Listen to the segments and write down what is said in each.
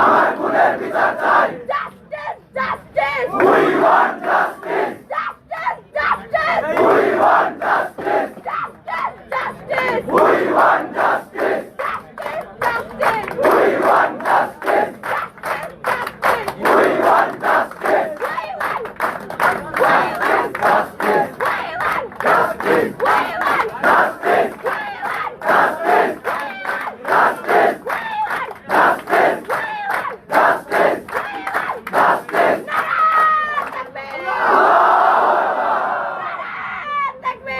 আমার খুনের বিচার চাই।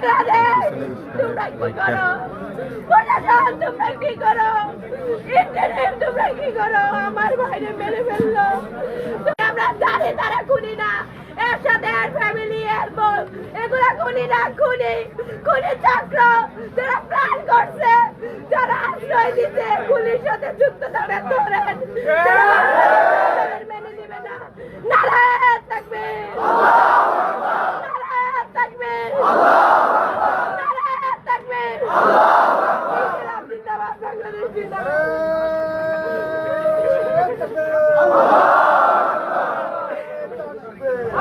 বাংলাদেশ তোমরা কি করো প্রশাসন তোমরা কি করো ইন্টারনেট তোমরা কি করো আমার বাইরে মেরে ফেলল আমরা জানি না এর সাথে এর ফ্যামিলি এর বোন এগুলা খুনি না খুনি খুনি চক্র যারা প্রাণ করছে যারা আশ্রয় দিতে পুলিশ সাথে যুক্ত তাদের ধরেন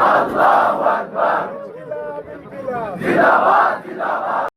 আল্লাহু আকবার।